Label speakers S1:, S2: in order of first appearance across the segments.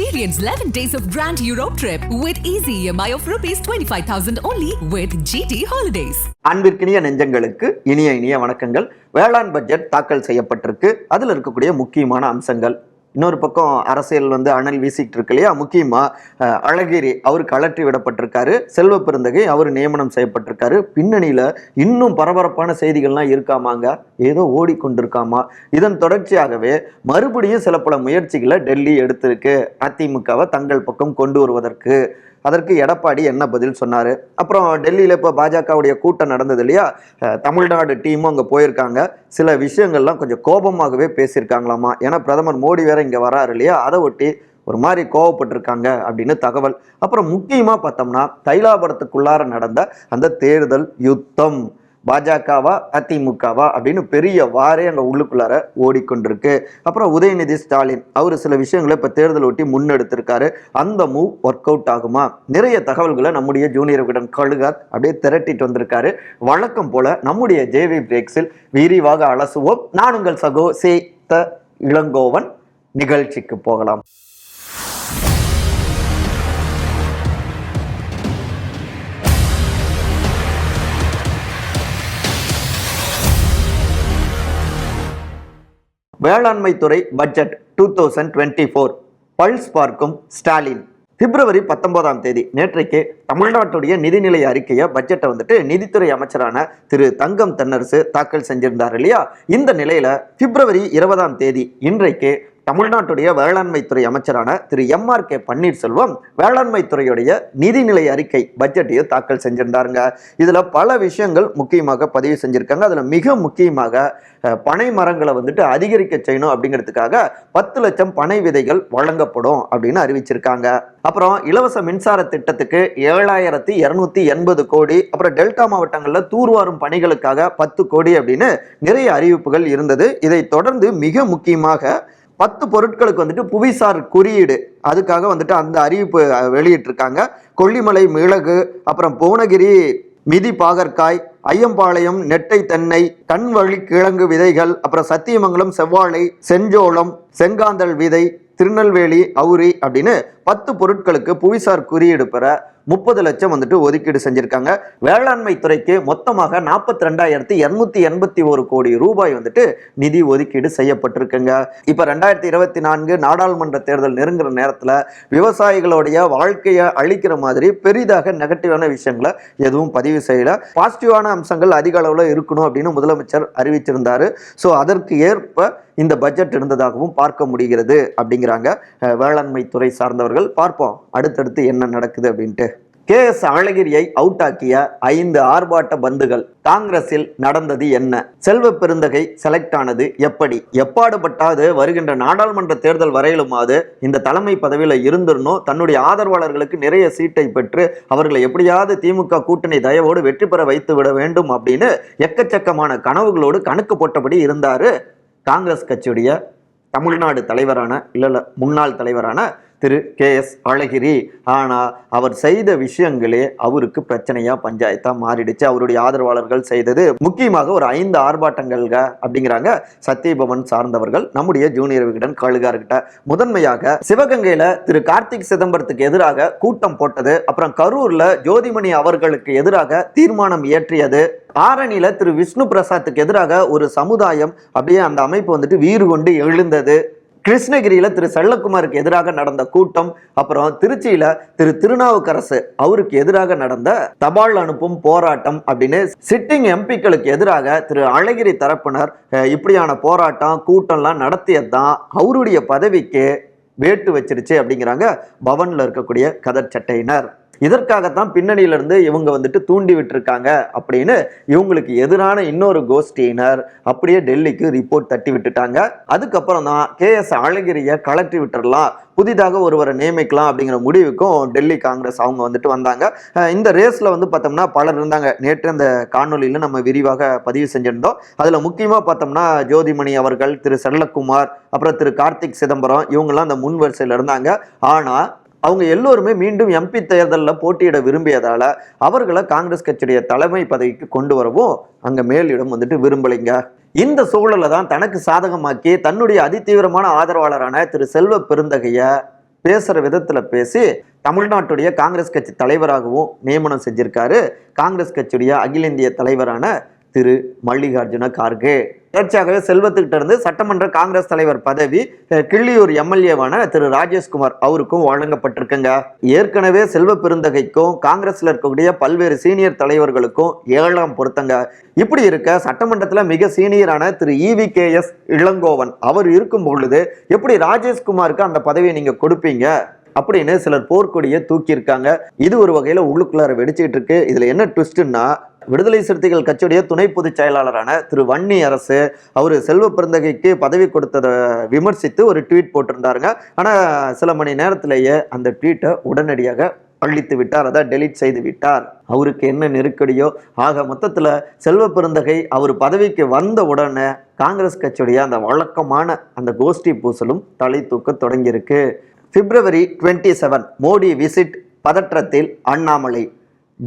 S1: Experience 11 days of Grand Europe trip with easy EMI of rupees 25,000 only with GT Holidays.
S2: அன்பிற்கினிய நெஞ்சங்களுக்கு இனிய இனிய வணக்கங்கள் வேளாண் பட்ஜெட் தாக்கல் செய்யப்பட்டிருக்கு அதில் இருக்கக்கூடிய முக்கியமான அம்சங்கள் இன்னொரு பக்கம் அரசியல் வந்து அனல் வீசிட்டு இருக்கு இல்லையா? முக்கியமாக அழகிரி அவர் கலற்றி விடப்பட்டிருக்காரு. செல்வ பெருந்தகை அவர் நியமனம் செய்யப்பட்டிருக்காரு. பின்னணியில் இன்னும் பரபரப்பான செய்திகள்லாம் இருக்காமாங்க? ஏதோ ஓடிக்கொண்டிருக்காமா? இதன் தொடர்ச்சியாகவே மறுபடியும் சில பல முயற்சிகளை டெல்லி எடுத்திருக்கு. அதிமுகவை தங்கள் பக்கம் கொண்டு வருவதற்கு. அதற்கு எடப்பாடி என்ன பதில் சொன்னார்? அப்புறம் டெல்லியில் இப்போ பாஜகவுடைய கூட்டம் நடந்தது இல்லையா? தமிழ்நாடு டீமும் அங்கே போயிருக்காங்க. சில விஷயங்கள்லாம் கொஞ்சம் கோபமாகவே பேசியிருக்காங்களாமா? ஏன்னா பிரதமர் மோடி வேற இங்கே வராரு இல்லையா? அதை ஒட்டி ஒரு மாதிரி கோவப்பட்டிருக்காங்க அப்படின்னு தகவல். அப்புறம் முக்கியமாக பார்த்தோம்னா தைலாபுரத்துக்குள்ளார நடந்த அந்த தேர்தல் யுத்தம். பாஜகவா அதிமுகவா அப்படின்னு பெரிய வாரே அங்கே உள்ளுக்குள்ளார ஓடிக்கொண்டிருக்கு. அப்புறம் உதயநிதி ஸ்டாலின் அவர் சில விஷயங்களை இப்போ தேர்தல் ஒட்டி முன்னெடுத்திருக்காரு. அந்த மூவ் ஒர்க் அவுட் ஆகுமா? நிறைய தகவல்களை நம்முடைய ஜூனியர்களிடம் கழுகாத் அப்படியே திரட்டிட்டு வந்திருக்காரு. வழக்கம் போல நம்முடைய ஜேவி பிரேக்ஸில் விரிவாக அலசுவோம். நான் உங்கள் சகோ சே த இளங்கோவன். நிகழ்ச்சிக்கு போகலாம். வேளாண்மை துறை budget two thousand twenty four pulse பார்க்கும் ஸ்டாலின். பிப்ரவரி பத்தொன்பதாம் தேதி நேற்றைக்கு தமிழ்நாட்டுடைய நிதிநிலை அறிக்கையை பட்ஜெட்டை வந்துட்டு நிதித்துறை அமைச்சரான திரு தங்கம் தென்னரசு தாக்கல் செஞ்சிருந்தார் இல்லையா? இந்த நிலையில பிப்ரவரி இருபதாம் தேதி இன்றைக்கு தமிழ்நாட்டுடைய வேளாண்மை துறை அமைச்சரான Thiru M R K Panneerselvam வேளாண்மை துறையுடைய நிதிநிலை அறிக்கை பட்ஜெட்டையும் தாக்கல் செஞ்சிருந்தாருங்க. இதில் பல விஷயங்கள் முக்கியமாக பதிவு செஞ்சுருக்காங்க. அதில் மிக முக்கியமாக பனை மரங்களை வந்துட்டு அதிகரிக்க செய்யணும் அப்படிங்கிறதுக்காக பத்து லட்சம் பனை விதைகள் வழங்கப்படும் அப்படின்னு அறிவிச்சிருக்காங்க. அப்புறம் இலவச மின்சார திட்டத்துக்கு ஏழாயிரத்தி இரநூத்தி எண்பது கோடி அப்புறம் டெல்டா மாவட்டங்களில் தூர்வாரும் பணிகளுக்காக பத்து கோடி அப்படின்னு நிறைய அறிவிப்புகள் இருந்தது. இதை தொடர்ந்து மிக முக்கியமாக பத்து பொருட்களுக்கு வந்துட்டு புவிசார் குறியீடு. அதுக்காக வந்துட்டு அந்த அறிவிப்பு வெளியிட்டிருக்காங்க. கொல்லிமலை மிளகு அப்புறம் புவனகிரி மிதி பாகற்காய் ஐயம்பாளையம் நெட்டை தென்னை கண்வழி கிழங்கு விதைகள் அப்புறம் சத்தியமங்கலம் செவ்வாழை செஞ்சோளம் செங்காந்தல் விதை திருநெல்வேலி அவுரி அப்படின்னு பத்து பொருட்களுக்கு புவிசார் குறியீடு பெற முப்பது லட்சம் வந்துட்டு ஒதுக்கீடு செஞ்சிருக்காங்க. வேளாண்மை துறைக்கு மொத்தமாக நாற்பத்தி ரெண்டாயிரத்தி இருநூத்தி எண்பத்தி ஒரு கோடி ரூபாய் வந்துட்டு நிதி ஒதுக்கீடு செய்யப்பட்டிருக்குங்க. இப்போ ரெண்டாயிரத்தி இருபத்தி நான்கு நாடாளுமன்ற தேர்தல் நெருங்குற நேரத்தில் விவசாயிகளுடைய வாழ்க்கையை அழிக்கிற மாதிரி பெரிதாக நெகட்டிவான விஷயங்களை எதுவும் பதிவு செய்யல. பாசிட்டிவான அம்சங்கள் அதிக அளவில் இருக்கணும் அப்படின்னு முதலமைச்சர் அறிவிச்சிருந்தாரு. ஸோ அதற்கு ஏற்ப இந்த பட்ஜெட் இருந்ததாகவும் பார்க்க முடிகிறது அப்படிங்கிறாங்க வேளாண்மை துறை சார்ந்தவர்கள். பார்ப்போம் அடுத்தடுத்து என்ன நடக்குது அப்படின்ட்டு. கே எஸ் அழகிரியை அவுட் ஆக்கிய ஐந்து ஆர்ப்பாட்ட பந்துகள் காங்கிரஸில் நடந்தது என்ன? செல்வ பெருந்தகை செலக்ட் ஆனது எப்படி? எப்பாடுபட்டாது வருகின்ற நாடாளுமன்ற தேர்தல் வரையிலுமாவது இந்த தலைமை பதவியில் இருந்திருந்தோம் தன்னுடைய ஆதரவாளர்களுக்கு நிறைய சீட்டை பெற்று அவர்களை எப்படியாவது திமுக கூட்டணி தயவோடு வெற்றி பெற வைத்து விட வேண்டும் அப்படின்னு எக்கச்சக்கமான கனவுகளோடு கணக்கு போட்டபடி இருந்தாரு காங்கிரஸ் கட்சியுடைய தமிழ்நாடு தலைவரான இல்லை முன்னாள் தலைவரான திரு கே எஸ் அழகிரி. ஆனால் அவர் செய்த விஷயங்களே அவருக்கு பிரச்சனையாக பஞ்சாயத்தாக மாறிடுச்சு. அவருடைய ஆதரவாளர்கள் செய்தது முக்கியமாக ஒரு ஐந்து ஆர்ப்பாட்டங்கள்க அப்படிங்கிறாங்க சத்யபவன் சார்ந்தவர்கள். நம்முடைய ஜூனியர் விகடன் கழுகார்கிட்ட முதன்மையாக சிவகங்கையில் திரு கார்த்திக் சிதம்பரத்துக்கு எதிராக கூட்டம் போட்டது. அப்புறம் கரூரில் ஜோதிமணி அவர்களுக்கு எதிராக தீர்மானம் இயற்றியது. ஆரணியில திரு விஷ்ணு பிரசாத்துக்கு எதிராக ஒரு சமுதாயம் அப்படியே அந்த அமைப்பு வந்துட்டு வீறு கொண்டு எழுந்தது. கிருஷ்ணகிரியில் திரு செல்லக்குமாருக்கு எதிராக நடந்த கூட்டம் அப்புறம் திருச்சியில் திரு திருநாவுக்கரசு அவருக்கு எதிராக நடந்த தபால் அனுப்பும் போராட்டம் அப்படின்னு சிட்டிங் எம்பிக்களுக்கு எதிராக திரு அழகிரி தரப்பினர் இப்படியான போராட்டம் கூட்டம்லாம் நடத்தியது தான் அவருடைய பதவிக்கு வேட்டு வச்சிருச்சு அப்படிங்கிறாங்க பவனில் இருக்கக்கூடிய கதர் சட்டையினர். இதற்காகத்தான் பின்னணியிலிருந்து இவங்க வந்துட்டு தூண்டி விட்டுருக்காங்க அப்படின்னு இவங்களுக்கு எதிரான இன்னொரு கோஷ்டியினர் அப்படியே டெல்லிக்கு ரிப்போர்ட் தட்டி விட்டுட்டாங்க. அதுக்கப்புறம் தான் கே எஸ் அழகிரியை கலட்டி விட்டுடலாம் புதிதாக ஒருவரை நியமிக்கலாம் அப்படிங்கிற முடிவுக்கும் டெல்லி காங்கிரஸ் அவங்க வந்துட்டு வந்தாங்க. இந்த ரேஸில் வந்து பார்த்தோம்னா பலர் இருந்தாங்க. நேற்று அந்த காணொலியில் நம்ம விரிவாக பதிவு செஞ்சிருந்தோம். அதில் முக்கியமாக பார்த்தோம்னா ஜோதிமணி அவர்கள் திரு செல்லக்குமார் அப்புறம் திரு கார்த்திக் சிதம்பரம் இவங்கெல்லாம் அந்த முன் வரிசையில் இருந்தாங்க. ஆனால் அவங்க எல்லோருமே மீண்டும் எம்பி தேர்தலில் போட்டியிட விரும்பியதால் அவர்களை காங்கிரஸ் கட்சியுடைய தலைமை பதவிக்கு கொண்டு வரவும் அங்கே மேலிடம் வந்துட்டு விரும்பலைங்க. இந்த சூழலை தான் தனக்கு சாதகமாக்கி தன்னுடைய அதிதீவிரமான ஆதரவாளரான திரு செல்வ பெருந்தகைய பேசுகிற விதத்தில் பேசி தமிழ்நாட்டுடைய காங்கிரஸ் கட்சி தலைவராகவும் நியமனம் செஞ்சிருக்காரு. காங்கிரஸ் கட்சியுடைய அகில இந்திய தலைவரான திரு மல்லிகார்ஜுன கார்கே. தொடர்ச்சியாகவே செல்வத்துக்கிட்ட இருந்து சட்டமன்ற காங்கிரஸ் தலைவர் பதவி கிள்ளியூர் எம்எல்ஏவான திரு ராஜேஷ்குமார் அவருக்கும் வழங்கப்பட்டிருக்குங்க. ஏற்கனவே செல்வ பெருந்தகைக்கும் காங்கிரஸ்ல இருக்கக்கூடிய பல்வேறு சீனியர் தலைவர்களுக்கும் ஏழாம் பொருத்தங்க. இப்படி இருக்க சட்டமன்றத்துல மிக சீனியரான Thiru E V K S Elangovan அவர் இருக்கும் பொழுது எப்படி ராஜேஷ்குமாருக்கு அந்த பதவியை நீங்க கொடுப்பீங்க? அப்படின்னு சிலர் போர்க்கொடியை தூக்கியிருக்காங்க. இது ஒரு வகையில உள்ளுக்குள்ளார வெடிச்சிட்டு இருக்கு. இதுல என்ன ட்விஸ்ட்னா விடுதலை சிறுத்தைகள் கட்சியுடைய துணை பொதுச் செயலாளரான திரு வன்னி அரசு அவர் செல்வ பிறந்தகைக்கு பதவி கொடுத்ததை விமர்சித்து ஒரு ட்வீட் போட்டிருந்தாருங்க. ஆனால் சில மணி நேரத்திலேயே அந்த ட்வீட்டை உடனடியாக அழித்து விட்டார். அதை டெலீட் செய்து விட்டார். அவருக்கு என்ன நெருக்கடியோ ஆக மொத்தத்தில் செல்வ பெருந்தகை அவர் பதவிக்கு வந்த உடனே காங்கிரஸ் கட்சியுடைய அந்த வழக்கமான அந்த கோஷ்டி பூசலும் தலை தூக்க தொடங்கியிருக்கு. February twenty seven Modi visit பதற்றத்தில் Annamalai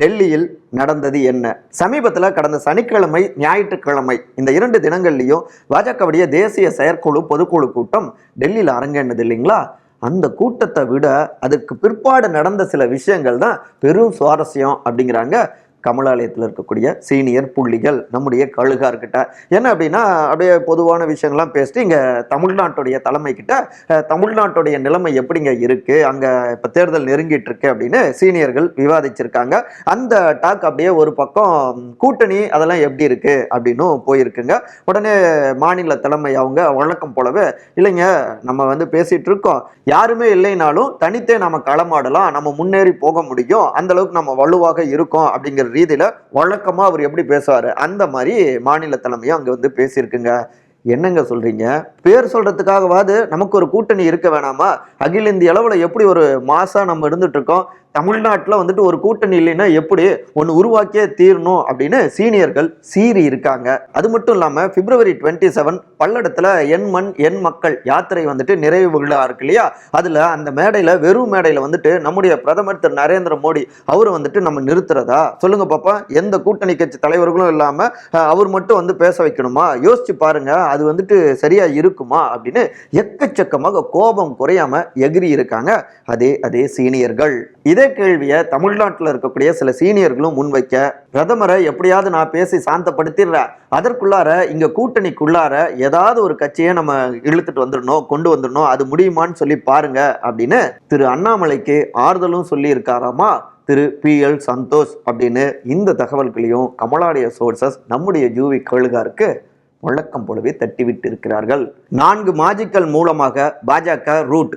S2: டெல்லியில் நடந்தது என்ன? சமீபத்தில் கடந்த சனிக்கிழமை ஞாயிற்றுக்கிழமை இந்த இரண்டு தினங்கள்லையும் பாஜகவுடைய தேசிய செயற்குழு பொதுக்குழு கூட்டம் டெல்லியில் அரங்கேனது இல்லைங்களா? அந்த கூட்டத்தை விட அதுக்கு பிற்பாடு நடந்த சில விஷயங்கள் தான் பெரும் சுவாரஸ்யம் அப்படிங்கிறாங்க கமலாலயத்தில் இருக்கக்கூடிய சீனியர் புள்ளிகள் நம்முடைய கழுகார்கிட்ட. என்ன அப்படின்னா அப்படியே பொதுவான விஷயங்கள்லாம் பேசிட்டு இங்கே தமிழ்நாட்டுடைய தலைமை கிட்ட தமிழ்நாட்டுடைய நிலைமை எப்படிங்க இருக்கு? அங்கே இப்போ தேர்தல் நெருங்கிட்டு இருக்கு அப்படின்னு சீனியர்கள் விவாதிச்சிருக்காங்க. அந்த டாக் அப்படியே ஒரு பக்கம் கூட்டணி அதெல்லாம் எப்படி இருக்கு அப்படின்னும் போயிருக்குங்க. உடனே மாநில தலைமை அவங்க வழக்கம் போலவே இல்லைங்க நம்ம வந்து பேசிட்டு இருக்கோம். யாருமே இல்லைனாலும் தனித்தே நம்ம களமாடலாம். நம்ம முன்னேறி போக முடியும். அந்த அளவுக்கு நம்ம வலுவாக இருக்கோம் அப்படிங்கிற ரீதியில் வழக்கமாக அவர் எப்படி பேசுவார்? அந்த மாதிரி மாநில தலைமையும் அங்கே வந்து பேசியிருக்குங்க. என்னங்க சொல்கிறீங்க பேர் சொல்கிறதுக்காகவாது நமக்கு ஒரு கூட்டணி இருக்க வேணாமா? அகில இந்திய அளவில் எப்படி ஒரு மாசா நம்ம இருந்துகிட்ருக்கோம் தமிழ்நாட்டில் வந்துட்டு ஒரு கூட்டணி இல்லைன்னா எப்படி ஒன்று உருவாக்கியே தீரணும் அப்படின்னு சீனியர்கள் சீறி இருக்காங்க. அது மட்டும் இல்லாமல் பிப்ரவரி டுவெண்ட்டி செவன் பல்லடத்தில் என் மண் என் மக்கள் யாத்திரை வந்துட்டு நிறைவு விழா இருக்கு இல்லையா? அதில் அந்த மேடையில் வெறும் மேடையில் வந்துட்டு நம்முடைய பிரதமர் திரு நரேந்திர மோடி அவர் வந்துட்டு நம்ம நிறுத்துறதா? சொல்லுங்க பாப்பா எந்த கூட்டணி கட்சி தலைவர்களும் இல்லாமல் அவர் மட்டும் வந்து பேச வைக்கணுமா? யோசிச்சு பாருங்க அது வந்துட்டு சரியா இருக்குமா? அப்படின்னு எக்கச்சக்கமாக கோபம் குறையாம எகிரி இருக்காங்க. அதே அதே சீனியர்கள். இதே கேள்வியை தமிழ்நாட்டில் இருக்கக்கூடிய சில சீனியர்களும் முன்வைக்க பிரதமரை எப்படியாவது நான் பேசி சாந்தப்படுத்திடுறேன். அதற்குள்ளார இங்கே கூட்டணிக்குள்ளார ஏதாவது ஒரு கட்சியை நம்ம இழுத்துட்டு வந்துடணும் கொண்டு வந்துடணும் அது முடியுமான்னு சொல்லி பாருங்க அப்படின்னு திரு அண்ணாமலைக்கு ஆறுதலும் சொல்லி இருக்காராமா திரு பி எல் சந்தோஷ் அப்படின்னு இந்த தகவல்களையும் கமலாடைய சோர்சஸ் நம்முடைய ஜூவி கழுகாருக்கு வழக்கம் போலவே தட்டிவிட்டு இருக்கிறார்கள் நான்கு மாஜிக்கல் மூலமாக பாஜக ரூட்.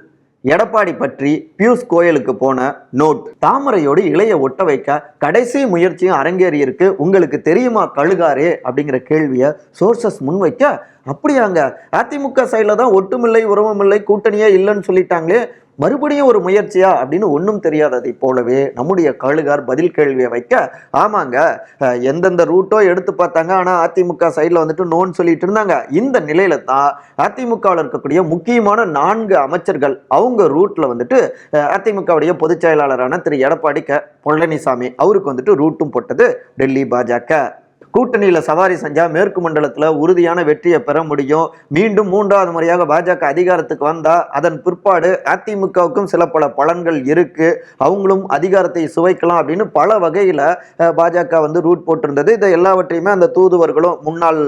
S2: எடப்பாடி பற்றி பியூஷ் கோயலுக்கு போன நோட். தாமரையோடு இளைய ஒட்ட வைக்க கடைசி முயற்சியும் அரங்கேறி இருக்கு உங்களுக்கு தெரியுமா கழுகாரே? அப்படிங்கிற கேள்வியை சோர்சஸ் முன்வைக்க அப்படியாங்க. அதிமுக சைடில் தான் ஒட்டுமில்லை உறவமில்லை கூட்டணியே இல்லைன்னு சொல்லிட்டாங்களே. மறுபடியும் ஒரு முயற்சியா அப்படின்னு ஒன்றும் தெரியாததை போலவே நம்முடைய கழுகார் பதில் கேள்வியை வைக்க ஆமாங்க எந்தெந்த ரூட்டோ எடுத்து பார்த்தாங்க. ஆனால் அதிமுக சைடில் வந்துட்டு நோன்னு சொல்லிட்டு இருந்தாங்க. இந்த நிலையில தான் அதிமுகவில் இருக்கக்கூடிய முக்கியமான நான்கு அமைச்சர்கள் அவங்க ரூட்டில் வந்துட்டு அதிமுகவுடைய பொதுச் செயலாளரான திரு. எடப்பாடி க. பழனிசாமி அவருக்கு வந்துட்டு ரூட்டும் போட்டது டெல்லி பாஜக. கூட்டணியில் சவாரி செஞ்சால் மேற்கு மண்டலத்தில் உறுதியான வெற்றியை பெற முடியும். மீண்டும் மூன்றாவது முறையாக பாஜக அதிகாரத்துக்கு வந்தால் அதன் பிற்பாடு அதிமுகவுக்கும் சில பல பலன்கள் இருக்குது அவங்களும் அதிகாரத்தை சுவைக்கலாம் அப்படின்னு பல வகையில் பாஜக வந்து ரூட் போட்டிருந்தது. இதை எல்லாவற்றையுமே அந்த தூதுவர்களும் முன்னாள்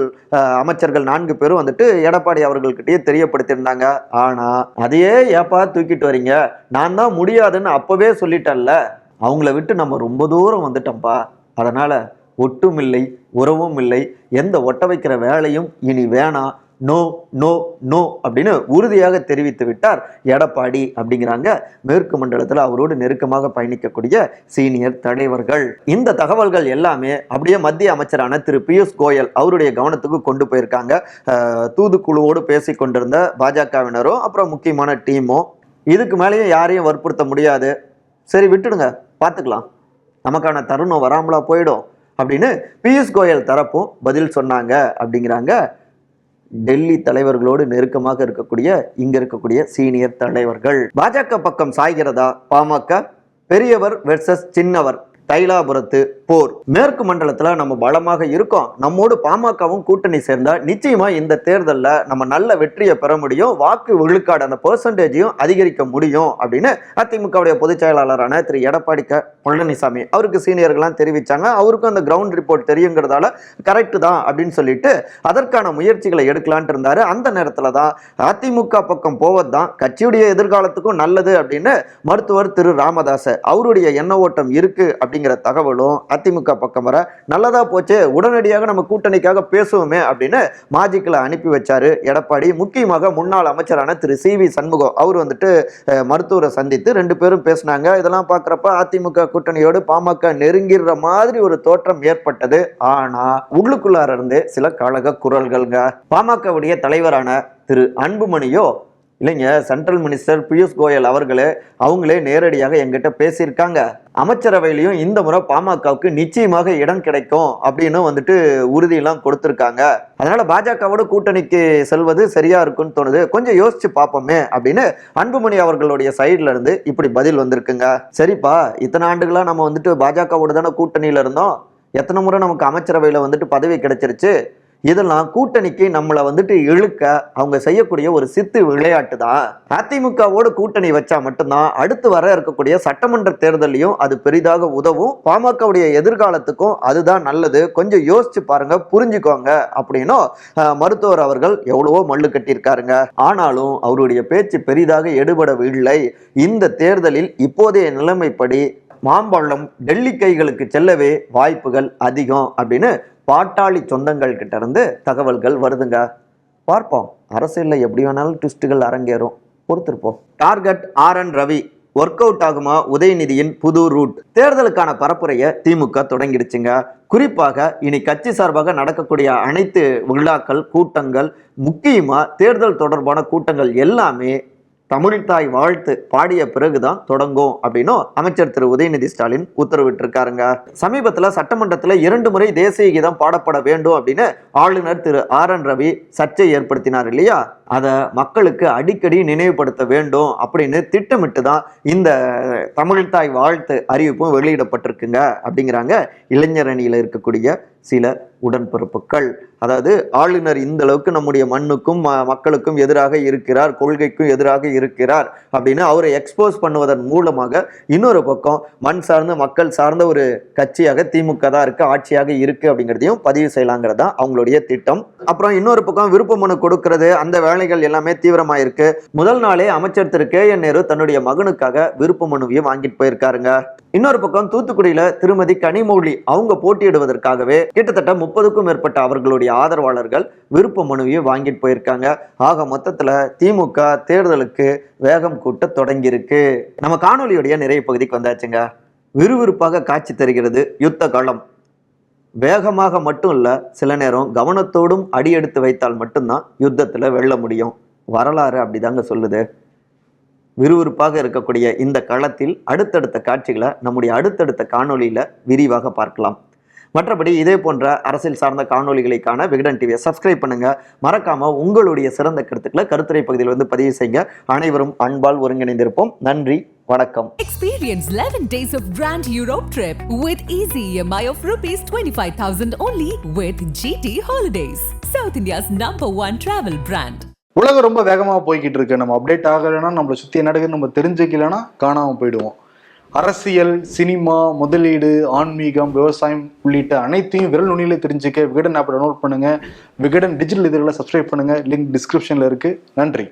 S2: அமைச்சர்கள் நான்கு பேரும் வந்துட்டு எடப்பாடி அவர்கள்கிட்டயே தெரியப்படுத்தியிருந்தாங்க. ஆனால் அதையே ஏப்பா தூக்கிட்டு வரீங்க? நான் தான் முடியாதுன்னு அப்போவே சொல்லிட்டேன்ல. அவங்கள விட்டு நம்ம ரொம்ப தூரம் வந்துட்டோம்ப்பா. அதனால் ஒட்டும் இல்லை உறவும் இல்லை. எந்த ஒட்ட வைக்கிற வேலையும் இனி வேணாம் நோ நோ நோ அப்படின்னு உறுதியாக தெரிவித்து விட்டார் எடப்பாடி அப்படிங்கிறாங்க. மேற்கு மண்டலத்தில் அவரோடு நெருக்கமாக பயணிக்கக்கூடிய சீனியர் தலைவர்கள். இந்த தகவல்கள் எல்லாமே அப்படியே மத்திய அமைச்சரான திரு பியூஷ் கோயல் அவருடைய கவனத்துக்கு கொண்டு போயிருக்காங்க. தூதுக்குழுவோடு பேசி கொண்டிருந்த பாஜகவினரும் அப்புறம் முக்கியமான டீமும் இதுக்கு மேலேயும் யாரையும் வற்புறுத்த முடியாது. சரி விட்டுடுங்க. பார்த்துக்கலாம். நமக்கான தருணம் வராமலா போயிடும். அப்படின்னு பியூஷ் கோயல் தரப்பும் பதில் சொன்னாங்க அப்படிங்கிறாங்க. டெல்லி தலைவர்களோடு நெருக்கமாக இருக்கக்கூடிய இங்க இருக்கக்கூடிய சீனியர் தலைவர்கள். பாஜக பக்கம் சாய்கிறதா? பாமக. பெரியவர் வெர்சஸ் சின்னவர். தைலாபுரத்து போர். மேற்கு மண்டலத்துல நம்ம பலமாக இருக்கோம். நம்மோடு பாமகவும் கூட்டணி சேர்ந்தா நிச்சயமா இந்த தேர்தலில் நம்ம நல்ல வெற்றியை பெற முடியும். வாக்கு விழுக்காடு அந்த பெர்சன்டேஜையும் அதிகரிக்க முடியும் அப்படின்னு அதிமுகவுடைய பொதுச் செயலாளரான திரு எடப்பாடி க பழனிசாமி அவருக்கு சீனியர்கள்லாம் தெரிவிச்சாங்க. அவருக்கும் அந்த கிரவுண்ட் ரிப்போர்ட் தெரியுங்கிறதால கரெக்ட் தான் அப்படின்னு சொல்லிட்டு அதற்கான முயற்சிகளை எடுக்கலான்ட்டு இருந்தாரு. அந்த நேரத்தில் தான் அதிமுக பக்கம் போவது தான் கட்சியுடைய எதிர்காலத்துக்கும் நல்லது அப்படின்னு மருத்துவர் திரு ராமதாச அவருடைய எண்ண ஓட்டம் இருக்கு அப்படிங்கிற தகவலும் அதிமுக பக்கம் வர நல்லதா போச்சு உடனடியாக நம்ம கூட்டணிக்காக பேசுவோமே அப்படின்னு மாஜிக்கில் அனுப்பி வச்சாரு எடப்பாடி. முக்கியமாக முன்னாள் அமைச்சரான திரு சி வி சண்முகம். அவர் வந்துட்டு மருத்துவரை சந்தித்து ரெண்டு பேரும் பேசினாங்க. இதெல்லாம் பார்க்குறப்ப அதிமுக கூட்டணியோடு பாமக நெருங்கிற மாதிரி ஒரு தோற்றம் ஏற்பட்டது. ஆனா உள்ளுக்குள்ளார இருந்து சில கழக குரல்கள்ங்க. பாமகவுடைய தலைவரான திரு அன்புமணியோ இல்லைங்க சென்ட்ரல் மினிஸ்டர் பியூஷ் கோயல் அவர்களே அவங்களே நேரடியாக எங்கிட்ட பேசியிருக்காங்க. அமைச்சரவையிலையும் இந்த முறை பாமகவுக்கு நிச்சயமாக இடம் கிடைக்கும் அப்படின்னு வந்துட்டு உறுதியெல்லாம் கொடுத்துருக்காங்க. அதனால பாஜகவோட கூட்டணிக்கு செல்வது சரியா இருக்கும்னு தோணுது. கொஞ்சம் யோசிச்சு பார்ப்போமே அப்படின்னு அன்புமணி அவர்களுடைய சைட்ல இருந்து இப்படி பதில் வந்திருக்குங்க. சரிப்பா இத்தனை ஆண்டுகளா நம்ம வந்துட்டு பாஜகவோட தானே கூட்டணியில இருந்தோம். எத்தனை முறை நமக்கு அமைச்சரவையில் வந்துட்டு பதவி கிடைச்சிருச்சு. இதெல்லாம் கூட்டணிக்கு நம்மளை வந்துட்டு இழுக்க அவங்க செய்யக்கூடிய ஒரு சித்து விளையாட்டு தான் அதிமுகவோடு கூட்டணி வச்சா மட்டும்தான் அடுத்து வர இருக்கக்கூடிய சட்டமன்ற தேர்தலையும் அது பெரிதாக உதவும். பாமகவுடைய எதிர்காலத்துக்கும் அதுதான் நல்லது. கொஞ்சம் யோசிச்சு பாருங்க புரிஞ்சுக்கோங்க அப்படின்னும் மருத்துவர் அவர்கள் எவ்வளவோ மல்லு கட்டியிருக்காருங்க. ஆனாலும் அவருடைய பேச்சு பெரிதாக எடுபடவில்லை. இந்த தேர்தலில் இப்போதைய நிலைமைப்படி மாம்பழம் டெல்லி கைகளுக்கு செல்லவே வாய்ப்புகள் அதிகம் அப்படின்னு பாட்டாளி சொந்தங்கள் கிட்ட இருந்து தகவல்கள் வருதுங்க. பார்ப்போம். அரசியலில் எப்படி வேணாலும் ட்விஸ்ட்டுகள் அரங்கேறும். பொறுத்திருப்போம். Target R N Ravi work out ஆகுமா? உதயநிதியின் புது ரூட் தேர்தலுக்கான பரப்புரையை திமுக தொடங்கிடுச்சுங்க. குறிப்பாக இனி கட்சி சார்பாக நடக்கக்கூடிய அனைத்து விழாக்கள் கூட்டங்கள் முக்கியமாக தேர்தல் தொடர்பான கூட்டங்கள் எல்லாமே தமிழ்தாய் வாழ்த்து பாடிய பிறகுதான் தொடங்கும் அப்படின்னும் அமைச்சர் திரு. உதயநிதி ஸ்டாலின் உத்தரவிட்டிருக்காருங்க. சமீபத்தில் சட்டமன்றத்தில் இரண்டு முறை தேசிய கீதம் பாடப்பட வேண்டும் அப்படின்னு ஆளுநர் திரு. ஆர். என். ரவி சர்ச்சை ஏற்படுத்தினார் இல்லையா? அதை மக்களுக்கு அடிக்கடி நினைவுபடுத்த வேண்டும் அப்படின்னு திட்டமிட்டு தான் இந்த தமிழ்தாய் வாழ்த்து அறிவிப்பும் வெளியிடப்பட்டிருக்குங்க அப்படிங்கிறாங்க இளைஞர் அணியில் இருக்கக்கூடிய சில உடன்பிறப்புகள். அதாவது ஆளுநர் இந்த அளவுக்கு நம்முடைய மண்ணுக்கும் மக்களுக்கும் எதிராக இருக்கிறார் கொள்கைக்கும் எதிராக இருக்கிறார் அப்படின்னு அவரை எக்ஸ்போஸ் பண்ணுவதன் மூலமாக இன்னொரு பக்கம் மண் சார்ந்த மக்கள் சார்ந்த ஒரு கட்சியாக திமுக தான் இருக்கு ஆட்சியாக இருக்கு அப்படிங்கிறதையும் பதிவு செய்யலாங்கிறது தான் அவங்களுடைய திட்டம். அப்புறம் இன்னொரு பக்கம் விருப்ப மனு கொடுக்கறது அந்த வேலைகள் எல்லாமே தீவிரமாயிருக்கு. முதல் நாளே அமைச்சர் திரு. கே. என். நேரு தன்னுடைய மகனுக்காக விருப்ப மனுவையும் வாங்கிட்டு போயிருக்காருங்க. இன்னொரு பக்கம் தூத்துக்குடியில திருமதி கனிமொழி அவங்க போட்டியிடுவதற்காகவே கிட்டத்தட்ட முப்பதுக்கும் மேற்பட்ட அவர்களுடைய ஆதரவாளர்கள் விருப்ப மனுவையும் வாங்கிட்டு போயிருக்காங்க. ஆக மொத்தத்துல திமுக தேர்தலுக்கு வேகம் கூட்ட தொடங்கியிருக்கு. நம்ம காணொலியுடைய நிறைய பகுதிக்கு வந்தாச்சுங்க. விறுவிறுப்பாக காட்சி தருகிறது யுத்த காலம் வேகமாக மட்டும் இல்லை சில நேரம் கவனத்தோடும் அடியெடுத்து வைத்தால் மட்டும்தான் யுத்தத்தில் வெல்ல முடியும். வரலாறு அப்படிதாங்க சொல்லுது. விறுவிறுப்பாக இருக்கக்கூடிய இந்த களத்தில் அடுத்தடுத்த காட்சிகளை நம்முடைய அடுத்தடுத்த காணொலியில் விரிவாக பார்க்கலாம். மற்றபடி இதே போன்ற அரசியல் சார்ந்த காணொளிகளை காண விகடன் டிவியை சப்ஸ்கிரைப் பண்ணுங்க. மறக்காம உங்களுடைய சிறந்த கருத்துக்களை கருத்துரை பகுதியில் வந்து பதிவு செய்யுங்க. அனைவரும் அன்பால் ஒருங்கிணைந்திருப்போம். நன்றி. வணக்கம்.
S1: Experience 11 days of Grand Europe trip with easy EMI of rupees 25,000 only with GT Holidays, South India's number one travel brand.
S3: உலகம் ரொம்ப வேகமா போய்கிட்டு இருக்கு. நம்ம அப்டேட் ஆகலைன்னா நம்மளை என்ன நடக்குதுன்னு நம்ம தெரிஞ்சுக்கலைன்னா காணாம போயிடுவோம். அரசியல் சினிமா முதலீடு ஆன்மீகம் விவசாயம் உள்ளிட்ட அனைத்தையும் விரல் நுனியில தெரிஞ்சுக்க விகடன் ஆப்பை டவுன்லோட் பண்ணுங்க. விகடன் டிஜிட்டல் இதழில் சப்ஸ்கிரைப் பண்ணுங்க. லிங்க் டிஸ்கிரிப்ஷன்ல இருக்கு. நன்றி.